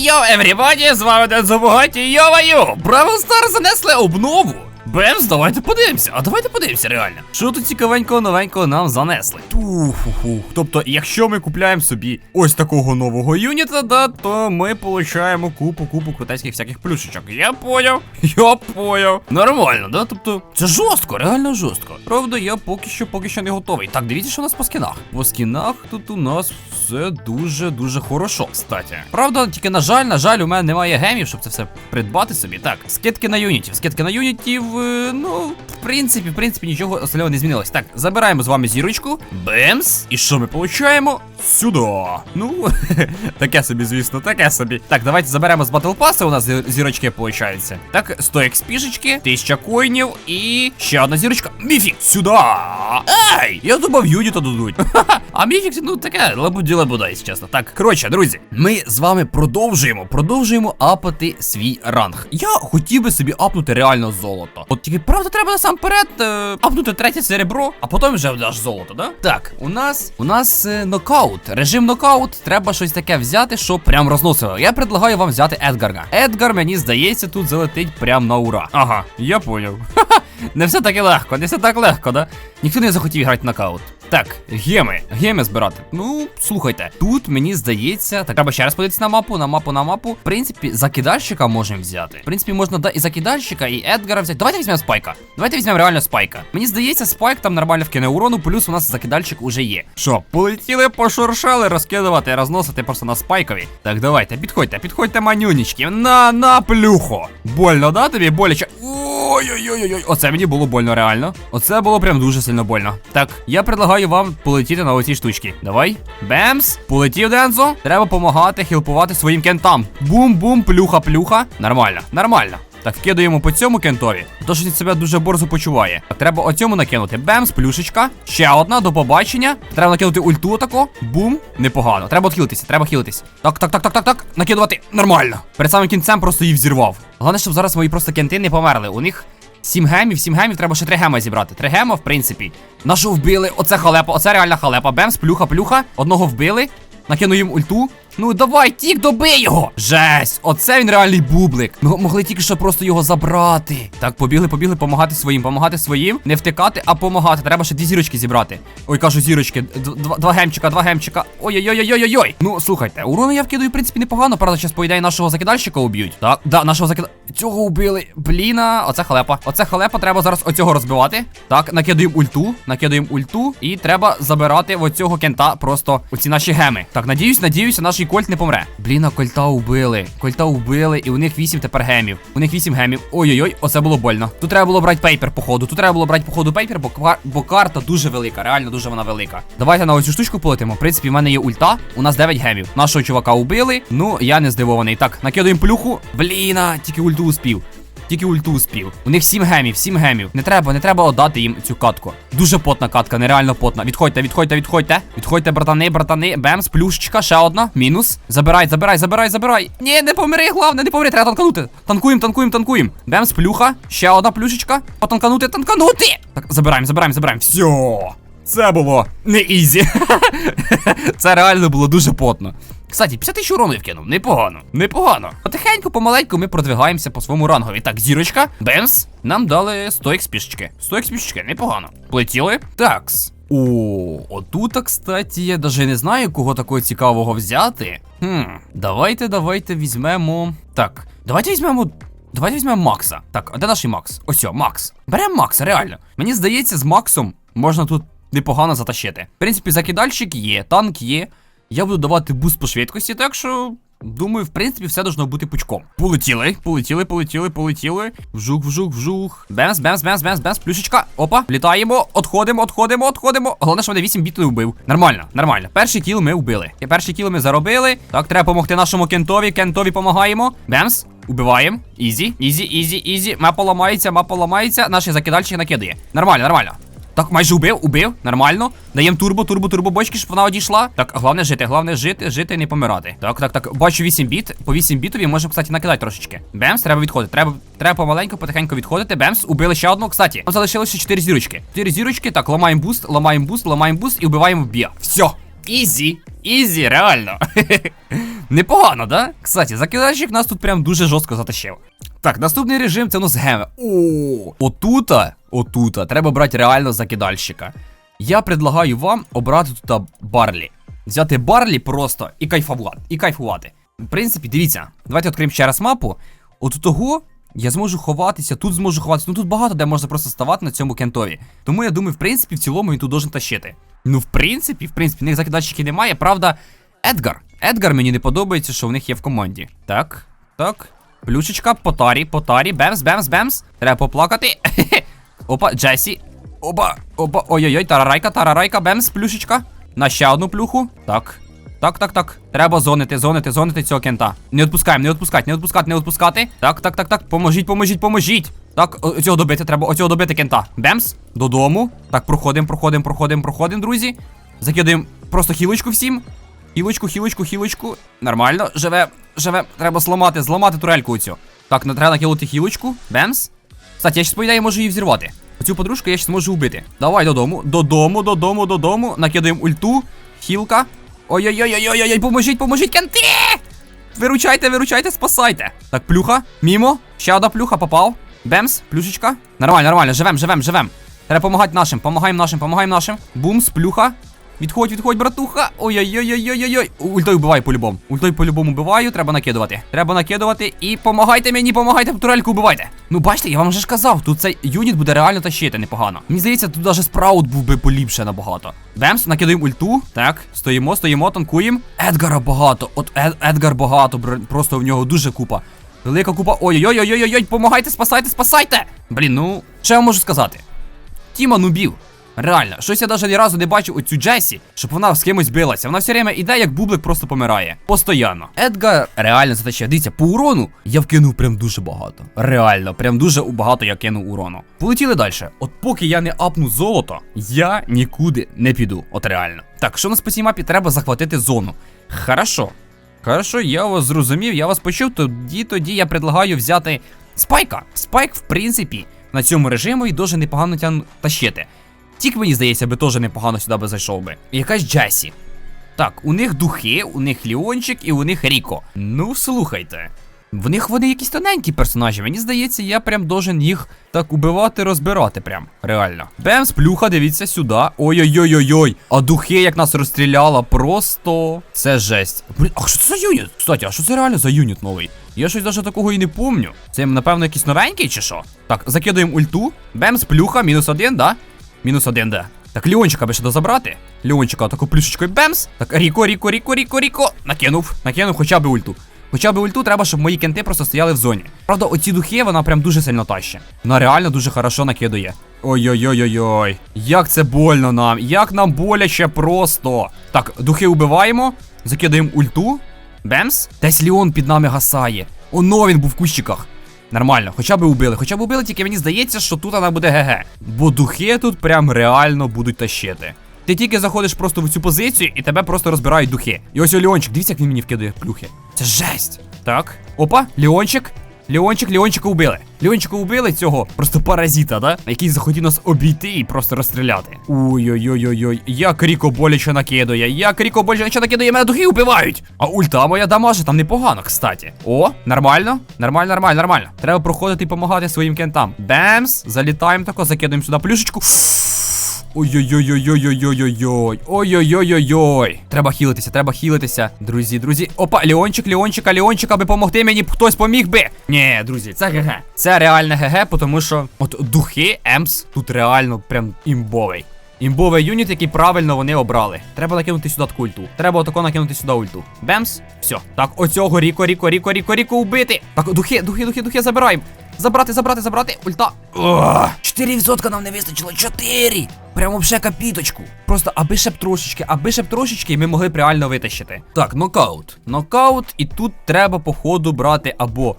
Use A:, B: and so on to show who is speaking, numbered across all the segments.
A: Йо, еврібаді, з вами Ден Забугаті, йо-ваю! Стар занесли обнову! Бемс, давайте подивимося, а давайте подивимося реально. Що тут цікавенького новенького нам занесли? Туфу-фу. Тобто, якщо ми купляємо собі ось такого нового юніта, да, то ми получаємо купу купу крутецьких всяких плюшечок. Я поняв, я поняв. Нормально, да? Тобто, це жорстко, реально жорстко. Правда, я поки що поки що не готовий. Так, дивіться, що у нас по скінах. По скінах тут у нас все дуже-дуже хорошо, кстати. Правда, тільки на жаль, на жаль, у мене немає гемів, щоб це все придбати собі. Так, скидки на юнітів. Скидки на юнітів, ну, в принципі, в принципі, нічого особливо не змінилось. Так, забираємо з вами зірочку. Бемс. І що ми получаємо? Сюди. Ну, таке собі, звісно, таке собі. Так, давайте заберемо з Battle Pass, у нас зірочки получаються. Так, 100 експішечки, 1000 коїнів і ще одна зірочка. Міфік, сюди. Ей, я думав, юніта дадуть. А міфік, ну таке, лабуді лабуда, якщо чесно. Так, коротше, друзі, ми з вами продовжуємо, продовжуємо апати свій ранг. Я хотів би собі апнути реально золото. От тільки правда, треба насамперед е, апнути третє серебро, а потім вже аж золото, да? Так, у нас у нас е, нокаут. Режим нокаут. Треба щось таке взяти, що прям розносило. Я предлагаю вам взяти Едгарга. Едгар, мені здається, тут залетить прям на ура. Ага, я поняв. Не все таки легко, не все так легко, да? Ніхто не захотів грати в нокаут. Так, геми, геми збирати. Ну, слухайте, тут мені здається, так треба ще раз подивитися на мапу, на мапу, на мапу. В принципі, закидальщика можемо взяти. В принципі, можна да, і закидальщика, і Едгара взяти. Давайте візьмемо спайка. Давайте візьмемо реально спайка. Мені здається, спайк там нормально вкине урону, плюс у нас закидальщик уже є. Що, полетіли, пошуршали, розкидувати, розносити просто на спайкові. Так, давайте, підходьте, підходьте, манюнічки. На, на плюхо. Больно, да, тобі боляче? Ой-ой-ой-ой. Оце мені було больно, реально. Оце було прям дуже сильно больно. Так, я предлагаю вам полетіти на оці штучки. Давай. Бемс. Полетів Дензо. Треба допомагати, хілпувати своїм кентам. Бум-бум, плюха-плюха. Нормально, нормально. Так, вкидуємо по цьому кентові. Тож він себе дуже борзо почуває. Треба оцьому накинути. Бемс, плюшечка. Ще одна, до побачення. Треба накинути ульту тако. Бум. Непогано. Треба хілитися, треба хілитись. Так, так, так, так, так, так. Накидувати. Нормально. Перед самим кінцем просто її взірвав. Головне, щоб зараз мої просто кенти не померли. У них. Сім гемів, сім гемів, треба ще три гема зібрати. Три гема, в принципі. Нашу вбили. Оце халепа, оце реальна халепа. Бемс, плюха, плюха. Одного вбили. Накину їм ульту. Ну давай, тік, добий його! Жесть! Оце він реальний бублик. Ми могли тільки що просто його забрати. Так, побігли, побігли, помагати своїм, помагати своїм, не втикати, а помагати. Треба ще дві зірочки зібрати. Ой, кажу, зірочки. Два, гемчика, два гемчика. Ой-ой-ой-ой-ой-ой. Ну, слухайте, урону я вкидаю, в принципі, непогано. Правда, зараз, по ідеї, нашого закидальщика уб'ють. Так, да, нашого закида... Цього убили. Бліна, оце халепа. Оце халепа, треба зараз оцього розбивати. Так, накидуємо ульту, накидуємо ульту, і треба забирати оцього кента просто оці наші геми. Так, надіюсь, надіюся, наш кольт не помре. Бліна, кольта убили. Кольта убили, і у них 8 тепер гемів. У них 8 гемів. Ой-ой-ой, оце було больно. Тут треба було брати пейпер, походу. Тут треба було брати, походу, пейпер, бо, бо карта дуже велика, реально дуже вона велика. Давайте на оцю штучку полетимо. В принципі, в мене є ульта. У нас 9 гемів. Нашого чувака убили. Ну, я не здивований. Так, накидуємо плюху. Бліна, тільки ульту успів. Тільки ульту успів. У них 7 гемів, 7 гемів. Не треба, не треба отдати їм цю катку. Дуже потна катка, нереально потна. Відходьте, відходьте, відходьте. Відходьте, братани, братани. Бемс, плюшечка, ще одна. Мінус. Забирай, забирай, забирай, забирай. Ні, не помири, головне, не помири, треба танканути. Танкуємо, танкуємо, танкуємо. Бемс, плюха. Ще одна плюшечка. Потанканути, танканути. Так, забираємо, забираємо, забираємо. Все. Це було не ізі. Це реально було дуже потно. Кстати, 50 тисяч урону я вкинув. Непогано. Непогано. Потихеньку, помаленьку ми продвигаємося по своєму рангові. Так, зірочка. Бемс. Нам дали 100 експішечки. 100 експішечки, непогано. Полетіли. Такс. О, отут, кстати, я даже не знаю, кого такого цікавого взяти. Хм, давайте, давайте візьмемо. Так, давайте візьмемо. Давайте візьмемо Макса. Так, а де наш Макс? Ось, Макс. Беремо Макса, реально. Мені здається, з Максом можна тут непогано затащити. В принципі, закидальщик є, танк є. Я буду давати буст по швидкості, так що. Думаю, в принципі, все должно бути пучком. Полетіли, полетіли, полетіли, полетіли. Вжух, вжух, вжух. Бемс, бемс, бемс, бемс, бемс, плюшечка. Опа, літаємо, отходимо, отходимо, отходимо. Головне, що мене 8 біт не вбив. Нормально, нормально. Перший кіл ми вбили. І перший кіл ми заробили. Так, треба допомогти нашому кентові. Кентові помагаємо. Бемс. Убиваємо. Ізі, ізі, ізі, ізі. Мапа ламається, мапа ламається. Наш закидальщик накидає. Нормально, нормально. Так, майже убив, убив, нормально. Даємо турбо, турбо, турбо бочки, щоб вона одійшла. Так, головне жити, головне жити, жити і не помирати. Так, так, так. Бачу 8 біт. По 8 бітові можемо, кстати, накидати трошечки. Бемс, треба відходити. Треба, треба помаленьку, потихеньку відходити. Бемс, убили ще одну. Кстати, нам залишилося 4 зірочки. 4 зірочки. Так, ламаємо буст, ламаємо буст, ламаємо буст і вбиваємо вбія. Все. Ізі. ізі, реально. Непогано, да? Кстати, закидальщик нас тут прям дуже жорстко затащив. Так, наступний режим це у нас геми. О, отута, отута, треба брати реально закидальщика. Я предлагаю вам обрати тут Барлі. Взяти Барлі просто і кайфувати. І кайфувати. В принципі, дивіться, давайте відкриємо ще раз мапу. От того я зможу ховатися, тут зможу ховатися. Ну тут багато де можна просто ставати на цьому кентові. Тому я думаю, в принципі, в цілому він тут должен тащити. Ну, в принципі, в принципі, в них закидальщиків немає. Правда, Едгар. Едгар мені не подобається, що в них є в команді. Так, так. Плюшечка, потарі, потарі, бемс, бемс, бемс. Треба поплакати. Опа, Джесі. Опа, опа, ой-ой-ой, тарарайка, тарарайка, бемс, плюшечка. На ще одну плюху. Так. Так, так, так. Треба зонити, зонити, зонити цього кента. Не відпускаємо, не відпускати, не відпускати, не відпускати. Так, так, так, так. Поможіть, поможіть, поможіть. Так, оцього добити, треба оцього добити кента. Бемс, додому. Так, проходимо, проходимо, проходимо, проходимо, друзі. Закидаємо просто хілочку всім. Хілочку, хілочку, хілочку. Нормально. Живе, живе. Треба зламати, зламати турельку оцю. Так, не треба накинути хілочку. Бемс. Кстати, я щас по ідеї можу її взірвати. Оцю подружку я щас можу вбити. Давай додому, додому, додому, додому. Накидаємо ульту. Хілка. Ой-ой-ой-ой-ой-ой, поможіть, поможіть, кенти! Виручайте, виручайте, спасайте. Так, плюха, мімо. Ще одна плюха попав. Бемс, плюшечка. Нормально, нормально, живем, живем, живем. Треба помагати нашим, помагаємо нашим, помагаємо нашим. Бумс, плюха. Відходь, відходь, братуха. Ой-ой-ой-ой-ой-ой. Ультой вбиваю по-любому. Ультой по-любому вбиваю, треба накидувати. Треба накидувати і помагайте мені, помагайте, турельку вбивайте. Ну бачите, я вам вже ж казав, тут цей юніт буде реально тащити непогано. Мені здається, тут даже спраут був би поліпше набагато. Бемс, накидаємо ульту. Так, стоїмо, стоїмо, танкуємо. Едгара багато. От Ед, Едгар багато, просто в нього дуже купа. Велика купа. Ой-ой-ой-ой-ой, помагайте, спасайте, спасайте! Блін, ну, що я можу сказати? Тіма нубів. Реально, щось я навіть ні разу не бачив оцю Джесі, щоб вона з кимось билася. Вона все время іде, як бублик просто помирає. Постоянно. Едгар реально затащив. Дивіться, по урону я вкинув прям дуже багато. Реально, прям дуже багато я кинув урону. Полетіли далі. От поки я не апну золото, я нікуди не піду. От реально. Так, що у нас по цій мапі треба захватити зону. Хорошо. Хорошо, я вас зрозумів, я вас почув. Тоді тоді я предлагаю взяти спайка. Спайк, в принципі, на цьому режимі дуже непогано тян тащити. Тік, мені здається, би теж непогано сюди би зайшов би. Якась Джесі. Так, у них духи, у них Ліончик і у них Ріко. Ну, слухайте. В них вони якісь тоненькі персонажі. Мені здається, я прям должен їх так убивати, розбирати прям. Реально. Бемс, плюха, дивіться сюди. Ой-ой-ой-ой-ой. А духи, як нас розстріляла, просто. Це жесть. Блін, а що це за юніт? Кстати, а що це реально за юніт новий? Я щось даже такого і не помню. Це, напевно, якийсь новенький чи що? Так, закидуємо ульту. Бемс, плюха, мінус один, да? Мінус один, да. Так, Леончика би ще дозабрати. Леончика таку плюшечкою бемс. Так, Ріко, Ріко, Ріко, Ріко, Ріко. Накинув. Накинув хоча б ульту. Хоча б ульту треба, щоб мої кенти просто стояли в зоні. Правда, оці духи вона прям дуже сильно тащить. Вона реально дуже хорошо накидує. Ой-ой-ой-ой-ой. Як це больно нам. Як нам боляче просто. Так, духи убиваємо. Закидаємо ульту. Бемс. Десь Леон під нами гасає. Оно він був в кущиках. Нормально, хоча б убили, хоча б убили, тільки мені здається, що тут вона буде ГГ. Бо духи тут прям реально будуть тащити. Ти тільки заходиш просто в цю позицію і тебе просто розбирають духи. І ось Леончик, дивіться, як він мені вкидає плюхи. Це жесть. Так. Опа, Леончик. Леончик, Леончика убили. Леончика убили цього просто паразита, да? Який захотів нас обійти і просто розстріляти. Ой-ой-ой-ой-ой. Як Ріко боляче накидує. Як Ріко боляче накидує, мене духи убивають. А ульта моя дамаже там непогано, кстати. О, нормально. Нормально, нормально, нормально. Треба проходити і допомагати своїм кентам. Бемс, залітаємо тако, закидуємо сюди плюшечку. Ой-ой-ой-ой-ой-ой-ой-ой. Ой-ой-ой-ой-ой. Треба хілитися, треба хілитися. Друзі, друзі. Опа, Леончик, Леончика, Леончик, аби помогти мені, хтось поміг би. Ні, друзі, це ГГ. Це реальне ГГ, тому що от духи Емс тут реально прям імбовий. Імбовий юніт, який правильно вони обрали. Треба накинути сюди таку ульту. Треба отако накинути сюди ульту. Бемс. Все. Так, оцього Ріко, Ріко, Ріко, Ріко, Ріко убити. Так, духи, духи, духи, духи, забираємо. Забрати, забрати, забрати. Ульта. Ох, 4% нам не вистачило. 4! Прямо вже капіточку. Просто аби ще б трошечки, аби ще б трошечки, і ми могли б реально витащити. Так, нокаут. Нокаут, і тут треба, походу, брати або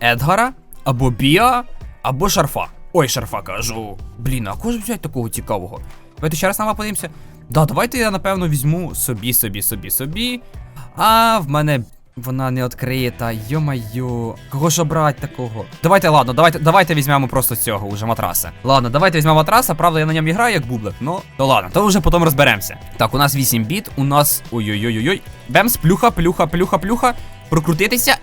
A: Едгара, або Біа, або шарфа. Ой, шарфа кажу. Блін, а кого ж взяти такого цікавого? Давайте ще раз на мапу подивимося. Да, давайте я, напевно, візьму собі, собі, собі, собі. А в мене Вона не відкрита, йо-майо. Кого ж обрать такого? Давайте, ладно, давайте, давайте візьмемо просто цього уже матраса. Ладно, давайте візьмемо матраса, правда, я на ньому граю як бублик, ну, то ладно, то вже потім розберемося. Так, у нас 8 біт, у нас. Ой-ой-ой-ой. Бемс, плюха, плюха, плюха, плюха. Прокрутитися.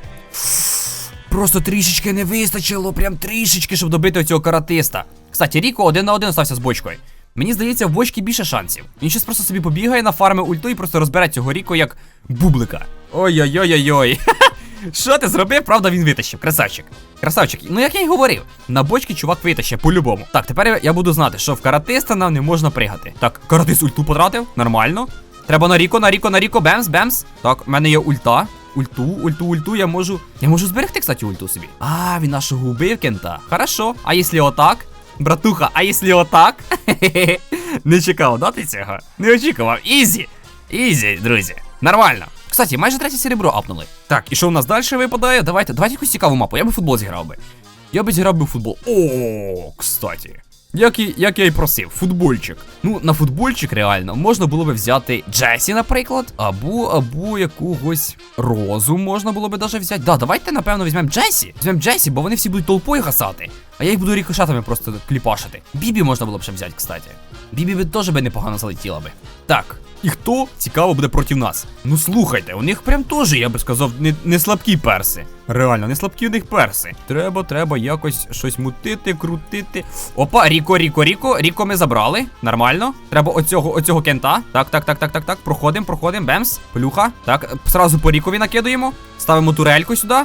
A: Просто трішечки не вистачило, прям трішечки, щоб добити оцього каратиста. Кстати, Ріко один на один остався з бочкою. Мені здається, в бочки більше шансів. Він щас просто собі побігає на фарми ульту і просто розбере цього Ріко як бублика. Ой-ой-ой-ой-ой. Що ти зробив? Правда, він витащив. Красавчик. Красавчик. Ну як я й говорив, на бочки чувак витащив по-любому. Так, тепер я- я буду знати, що в каратиста нам не можна пригати. Так, каратист ульту потратив, нормально. Треба на Ріко, на Ріко, на Ріко, бемс, бемс. Так, в мене є ульта. Ульту, ульту, ульту, я можу. Я можу зберегти, кстати, ульту собі. А, він нашого убив кента. Хорошо. А якщо отак? Братуха, а якщо отак? Не чекав, да, ти цього? Не очікував. Ізі. Ізі, друзі. Нормально. Кстати, майже третє серебро апнули. Так, і що в нас далі випадає? Давайте, давайте якусь цікаву мапу. Я би футбол зіграв би. Я би зіграв би футбол. О, кстати. Як, і, як я і просив, футбольчик. Ну, на футбольчик реально можна було би взяти Джесі, наприклад, або або якогось розу можна було би даже взяти. Да, давайте, напевно, візьмемо Джесі. Візьмемо Джесі, бо вони всі будуть толпою гасати. А я їх буду рікошетами просто кліпашити. Бібі можна було б ще взяти, кстати. Бібі би теж би непогано залетіла би. Так. І хто цікаво буде проти нас? Ну слухайте, у них прям теж, я би сказав, не, не слабкі перси. Реально, не слабкі у них перси. Треба, треба якось щось мутити, крутити. Опа, Ріко, Ріко, Ріко, Ріко ми забрали. Нормально. Треба оцього, оцього кента. Так, так, так, так, так, так. Проходимо, проходимо. Бемс. Плюха. Так, сразу по Рікові накидуємо. Ставимо турельку сюди.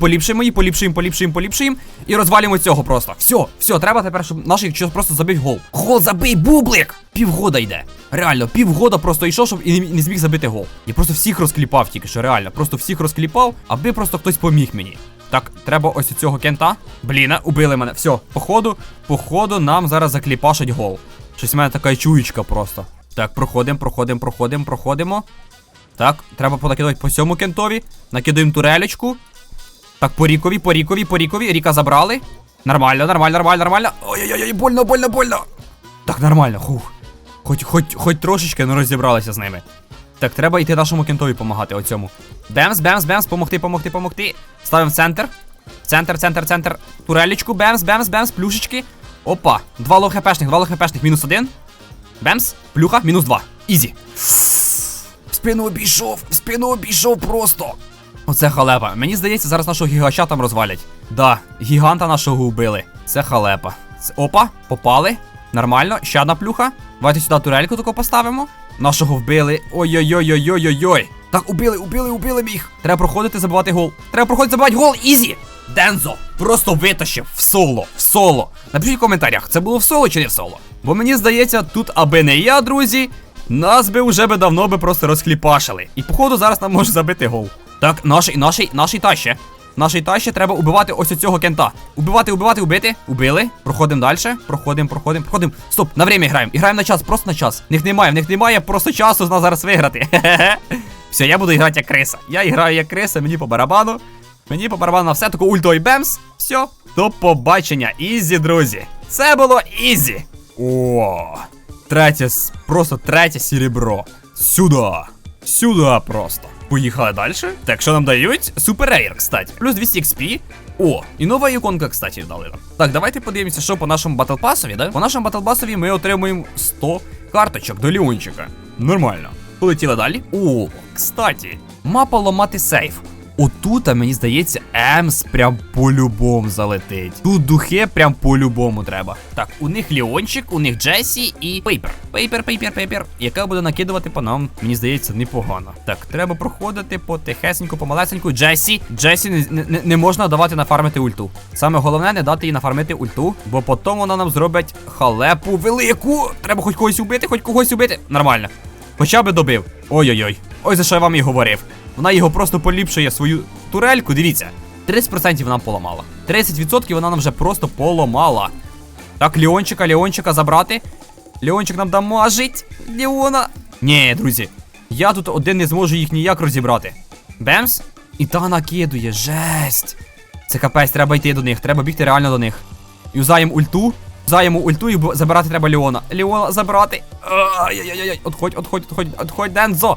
A: Поліпшуємо її, поліпшуємо, поліпшуємо, поліпшуємо. І розвалюємо цього просто. Все, все, треба тепер, щоб наш якщо просто забив гол. Гол забий, бублик! Півгода йде. Реально, півгода просто йшов, щоб і не, зміг забити гол. Я просто всіх розкліпав тільки що, реально. Просто всіх розкліпав, аби просто хтось поміг мені. Так, треба ось цього кента. Блін, убили мене. Все, походу, походу, нам зараз закліпашать гол. Щось в мене така чуєчка просто. Так, проходимо, проходимо, проходимо, проходимо. Так, треба понакидувати по цьому кентові. Накидаємо турелечку. Так, по рікові, по рікові, по рікові. Ріка забрали. Нормально, нормально, нормально, нормально. Ой-ой-ой, больно, больно, больно. Так, нормально, хух. Хоч, хоч, хоч трошечки не розібралися з ними. Так, треба йти нашому кентові помагати оцьому. Бемс, бемс, бемс, помогти, помогти, помогти. Ставимо в центр. Центр, центр, центр. Турелечку, бемс, бемс, бемс, плюшечки. Опа. Два лоу хпшних, два лоу хпшних, мінус один. Бемс, плюха, мінус два. Ізі. В спину обійшов, в спину обійшов просто. Оце халепа. Мені здається, зараз нашого гігача там розвалять. Да, гіганта нашого убили. Це халепа. Опа, попали. Нормально, ще одна плюха. Давайте сюди турельку тако поставимо. Нашого вбили. Ой-ой-ой-ой-ой-ой. Так, убили, убили, убили міг. Треба проходити, забивати гол. Треба проходити, забивати гол. Ізі! Дензо просто витащив в соло, в соло. Напишіть в коментарях, це було в соло чи не в соло. Бо мені здається, тут аби не я, друзі, нас би вже би давно би просто розхліпашили. І походу зараз нам може забити гол. Так, наший, наший, наший таще. Нашій тащі треба убивати ось цього кента. Убивати, убивати, убити. Убили. Проходимо далі. Проходимо, проходимо, проходимо. Стоп, на время граємо. І граємо на час, просто на час. В них немає, в них немає просто часу з нас зараз виграти. Все, я буду грати як криса. Я граю як криса, мені по барабану. Мені по барабану на все, таку ульто і бемс. Все, до побачення. Ізі, друзі. Це було ізі. О, третє, просто третє серебро. Сюди. Сюди просто. Поїхали далі. Так, що нам дають? Супер рейр, кстати. Плюс 200 XP. О, і нова іконка, кстати, дали нам. Так, давайте подивимося, що по нашому батлпасові, да? По нашому батлпасові ми отримуємо 100 карточок до Ліончика. Нормально. Полетіли далі. О, кстати, мапа ломати сейф. Отут, мені здається, Емс прям по-любому залетить. Тут духи прям по-любому треба. Так, у них Леончик, у них Джесі і Пейпер. Пейпер, пейпер, пейпер, яка буде накидувати по нам, мені здається, непогано. Так, треба проходити потихесеньку, помалесеньку. Джесі. Джесі не, не, не можна давати нафармити ульту. Саме головне не дати їй нафармити ульту, бо потім вона нам зробить халепу велику. Треба хоч когось убити, хоч когось убити. Нормально. Хоча би добив. Ой-ой-ой. Ой, за що я вам і говорив. Вона його просто поліпшує свою турельку. Дивіться. 30% вона поламала. 30% вона нам вже просто поламала. Так, Леончика, Леончика забрати. Леончик нам дамажить. Леона. Ні, друзі. Я тут один не зможу їх ніяк розібрати. Бемс. І та накидує. Жесть. Це капець, треба йти до них. Треба бігти реально до них. Юзаємо ульту. Юзаємо ульту і забирати треба Леона. Леона забрати. Ай-яй-яй-яй. Отходь, отходь, отходь, отходь, Дензо.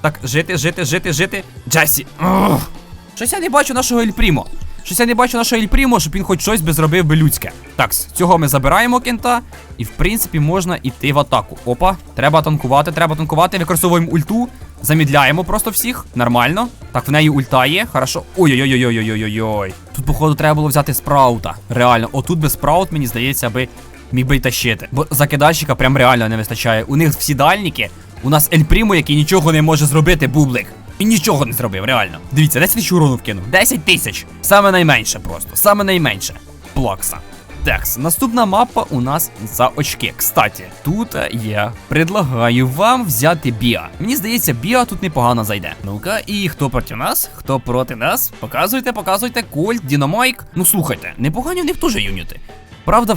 A: Так, жити, жити, жити, жити. Джесі. Ух. Щось я не бачу нашого Ельпрімо. Щось я не бачу нашого Ельпрімо, щоб він хоч щось би зробив би людське. Так, з цього ми забираємо кента. І в принципі можна йти в атаку. Опа, треба танкувати, треба танкувати. Використовуємо ульту. Замідляємо просто всіх. Нормально. Так, в неї ульта є. Хорошо. Ой-ой-ой-ой-ой-ой-ой-ой. Тут, походу, треба було взяти спраута. Реально, отут би спраут, мені здається, аби міг би й тащити. Бо закидальщика прям реально не вистачає. У них всі дальніки. У нас Ель Прімо, який нічого не може зробити, бублик. Він нічого не зробив, реально. Дивіться, 10 тисяч урону вкинув. 10 тисяч. Саме найменше просто. Саме найменше. Плакса. Текс, наступна мапа у нас за очки. Кстати, тут я предлагаю вам взяти Біа. Мені здається, Біа тут непогано зайде. Ну-ка, і хто проти нас? Хто проти нас? Показуйте, показуйте. Кольт, Дінамайк. Ну слухайте, непогані в них теж юніти. Правда,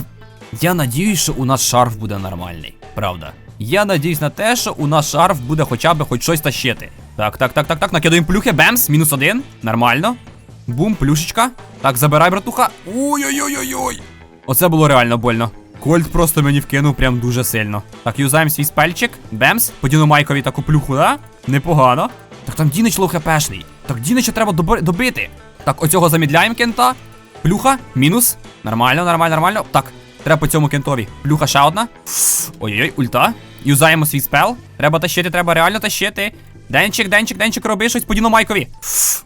A: я надіюсь, що у нас шарф буде нормальний. Правда. Я надіюсь на те, що у нас шарф буде хоча б хоч щось тащити. Так, так, так, так, так. Накидаємо плюхи. Бемс, мінус один. Нормально. Бум, плюшечка. Так, забирай, братуха. Ой-ой-ой-ой-ой. Оце було реально больно. Кольт просто мені вкинув прям дуже сильно. Так, юзаємо свій спельчик. Бемс. Подіну Майкові таку плюху, да? Непогано. Так там Дінич лоу хпшний. Так Дінича треба доби- добити. Так, оцього замідляємо кента. Плюха, мінус. Нормально, нормально, нормально. Так, треба по цьому кентові. Плюха ще одна. Ой-ой-ой, ульта. Юзаємо свій спел. Треба тащити, треба реально тащити. Денчик, денчик, денчик, роби щось по Майкові.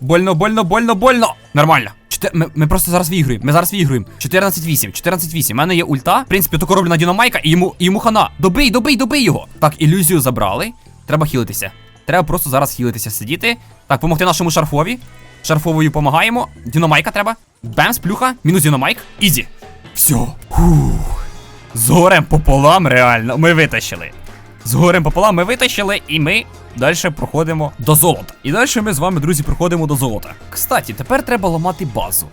A: Больно, больно, больно, больно. Нормально. Чотир... Ми, ми просто зараз вігруємо. Ми зараз вігруємо. 14-8, 14-8. У мене є ульта. В принципі, таку роблю на Дінамайка і йому, йому хана. Добий, добий, добий його. Так, ілюзію забрали. Треба хілитися. Треба просто зараз хілитися, сидіти. Так, помогти нашому шарфові. Шарфовою помагаємо. Дінамайка треба. Бемс, плюха, мінус Дінамайк. Ізі. Все. Фух. З горем пополам, реально, ми витащили. З горем пополам ми витащили, і ми далі проходимо до золота. І далі ми з вами, друзі, проходимо до золота. Кстати, тепер треба ламати базу.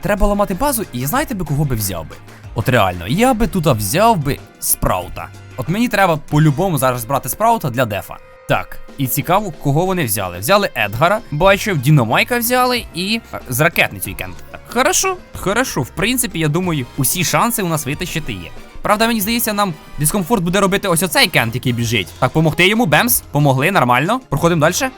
A: Треба ламати базу, і знаєте би, кого би взяв би? От реально, я би тут взяв би спраута. От мені треба по-любому зараз брати спраута для дефа. Так, і цікаво, кого вони взяли. Взяли Едгара, бачив, Діномайка взяли і е, з ракетницю Вікенд. Хорошо, хорошо. В принципі, я думаю, усі шанси у нас витащити є. Правда, мені здається, нам дискомфорт буде робити ось оцей кент, який біжить. Так, помогти йому, бемс, помогли, нормально. Проходимо далі.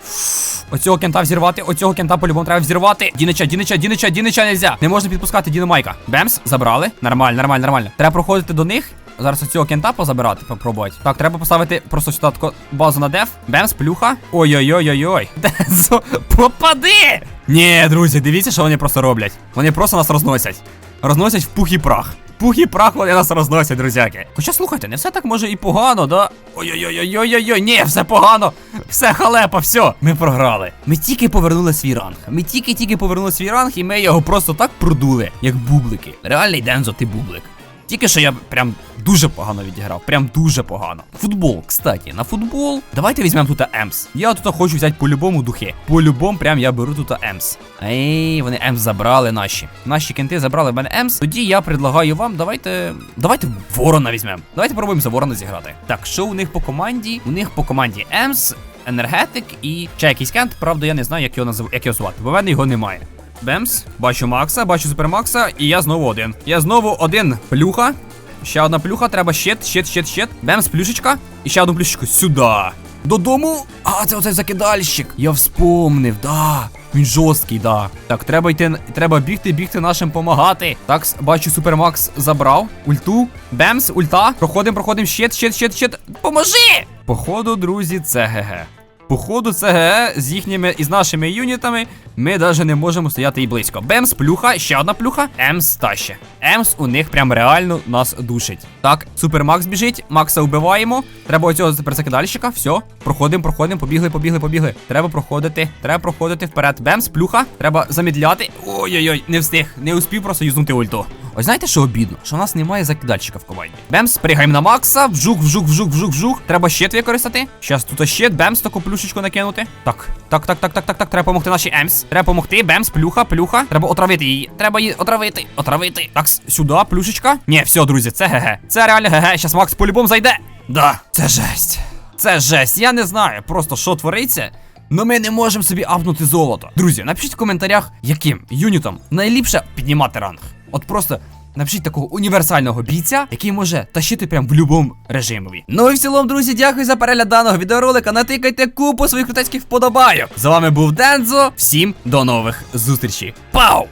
A: Оцього кента взірвати, оцього кента по-любому треба взірвати. Дінича, Дінича, Дінича, Дінича нельзя. Не можна підпускати Діномайка. Бемс, забрали. Нормально, нормально, нормально. Треба проходити до них. Зараз оцього кента позабирати, попробувати. Так, треба поставити просто сюди базу на деф. Бемс, плюха. Ой-ой-ой-ой-ой. Дезо, попади! Ні, друзі, дивіться, що вони просто роблять. Вони просто нас розносять. Розносять в пух і прах. Пух і прах вони нас розносять, друзяки. Хоча слухайте, не все так може і погано, да? Ой-ой-ой-ой-ой-ой, ні, все погано. Все халепа, все. Ми програли. Ми тільки повернули свій ранг. Ми тільки-тільки повернули свій ранг, і ми його просто так продули, як бублики. Реальний Дензо, ти бублик. Тільки що я прям дуже погано відіграв, прям дуже погано. Футбол, кстати, на футбол. Давайте візьмемо тут Емс. Я тут хочу взяти по-любому духи. По-любому прям я беру тут Емс. Ей, вони Емс забрали наші. Наші кенти забрали в мене Емс. Тоді я предлагаю вам, давайте. Давайте Ворона візьмемо. Давайте пробуємо за Ворона зіграти. Так, що у них по команді? У них по команді Емс, енергетик і ще якийсь кент. Правда, я не знаю, як його назив, як його звати, бо в мене його немає. Бемс, бачу Макса, бачу Супермакса, і я знову один. Я знову один плюха. Ще одна плюха, треба щит, щит, щит, щит. Бемс, плюшечка. І ще одну плюшечку сюди. Додому. А, це оцей закидальщик. Я вспомнив, да. Він жорсткий, да. Так, треба йти, треба бігти, бігти нашим помагати. Так, бачу, Супермакс забрав. Ульту. Бемс, ульта. Проходимо, проходимо. Щит, щит, щит, щит. Поможи! Походу, друзі, це ГГ. Походу, це ГГ з їхніми і з нашими юнітами. Ми навіть не можемо стояти і близько. Бемс, плюха, ще одна плюха. Емс таще. Емс у них прям реально нас душить. Так, Супермакс біжить, Макса вбиваємо. Треба оцього тепер закидальщика. Все, проходимо, проходимо, побігли, побігли, побігли. Треба проходити, треба проходити вперед. Бемс, плюха. Треба замідляти. Ой-ой-ой, не встиг, не успів просто юзнути ульту. Ось знаєте, що обідно? Що у нас немає закидальщика в команді. Бемс, пригаємо на Макса. Вжух, вжух, вжух, вжух, вжух. Треба щит використати. Щас тут щит, бемс, таку плюшечку накинути. Так, так, так, так, так, так, так. Треба допомогти нашій Емс. Треба допомогти. Бемс, плюха, плюха. Треба отравити її. Треба її отравити. Отравити. Так, сюди, плюшечка. Ні, все, друзі, це ГГ. Це реально ГГ. Щас Макс по-любому зайде. Да, це жесть. Це жесть. Я не знаю просто, що твориться. Но ми не можемо собі апнути золото. Друзі, напишіть в коментарях, яким юнітом найліпше піднімати ранг. От просто Напишіть такого універсального бійця, який може тащити прям в будь-якому режимові. Ну і в цілому, друзі, дякую за перегляд даного відеоролика. Натикайте купу своїх крутецьких вподобайок. З вами був Дензо. Всім до нових зустрічей. Пау!